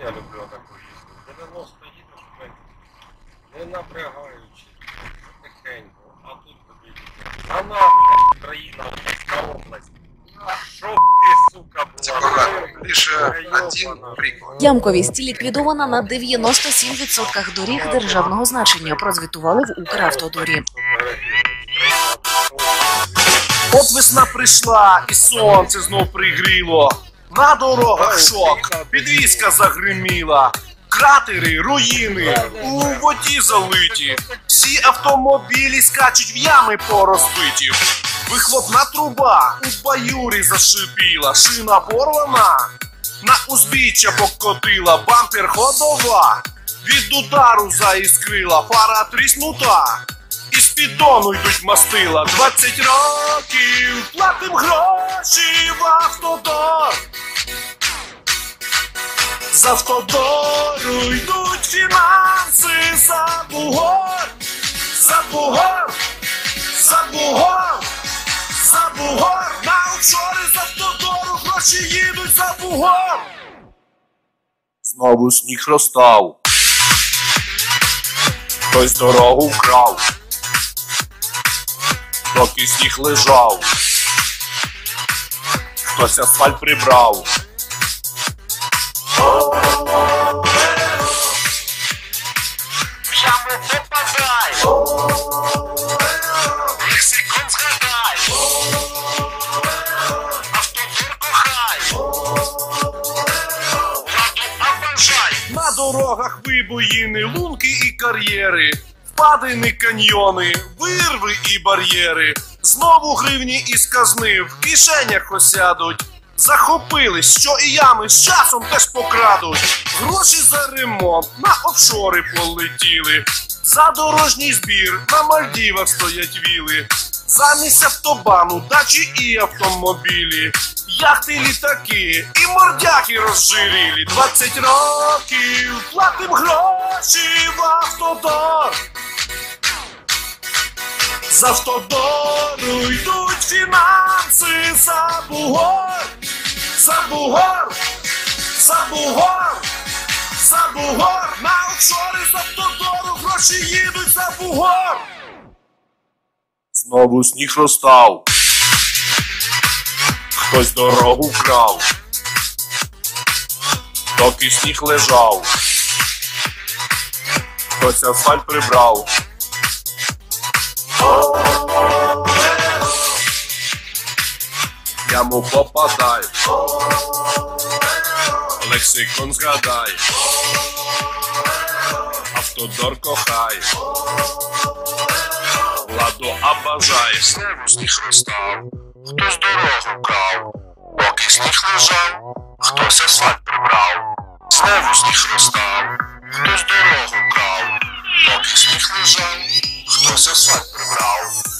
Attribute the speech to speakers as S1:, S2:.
S1: Я люблю таку їзду. 90 їдеш, не напрягаючи, тихенько, а тут тобі а на, блядь, країна, та область. Що ти, сука, була?
S2: Лише один приклад.
S3: Ямковість ліквідована на 97% доріг державного значення. Прозвітували в Укравтодорі.
S4: От весна прийшла, і сонце знов пригріло. На дорогах шок, підвізка загриміла. Кратери, руїни, у воді залиті. Всі автомобілі скачуть в ями порозбиті. Вихлопна труба у баюрі зашипіла, шина порвана, на узбіччя покотила, бампер ходова. Від удару заіскрила, фара тріснута. Із піддону йдуть мастила 20 років платим гроші в автодор. З автодору йдуть фінанси за бугор, за бугор, за бугор, за бугор, на офшори з автодору гроші їдуть за бугор. Знову сніг розстав. Хтось дорогу вкрав доки сніг лежав. Хтось асфальт прибрав. На дорогах вибоїни, лунки і кар'єри, впадини каньйони, вирви і бар'єри. Знову гривні і сказни в кишенях осядуть. Захопились, що і ями з часом теж покрадуть. Гроші за ремонт на офшори полетіли. За дорожній збір на Мальдівах стоять віли. Замість автобану, дачі і автомобілі. Яхти, літаки і мордяки розжирілі. 20 років платим гроші в автодор. З автодору йдуть фінанси за бугор, за бугор, за бугор, за бугор, на офшори з автодору гроші їдуть за бугор. Знову сніг розстав. Хтось дорогу вкрав. Доки сніг лежав. Хтось асфальт прибрав. Яму попадай. Лексикон згадай. Автодор кохай. Ладу обажай.
S5: Знову сніг розстав, хтось дорогу вкрав, поки сніг лежав, хтось асфальт прибрав. Знову сніг розстав, хтось дорогу вкрав, поки сніг лежав, хтось асфальт прибрав.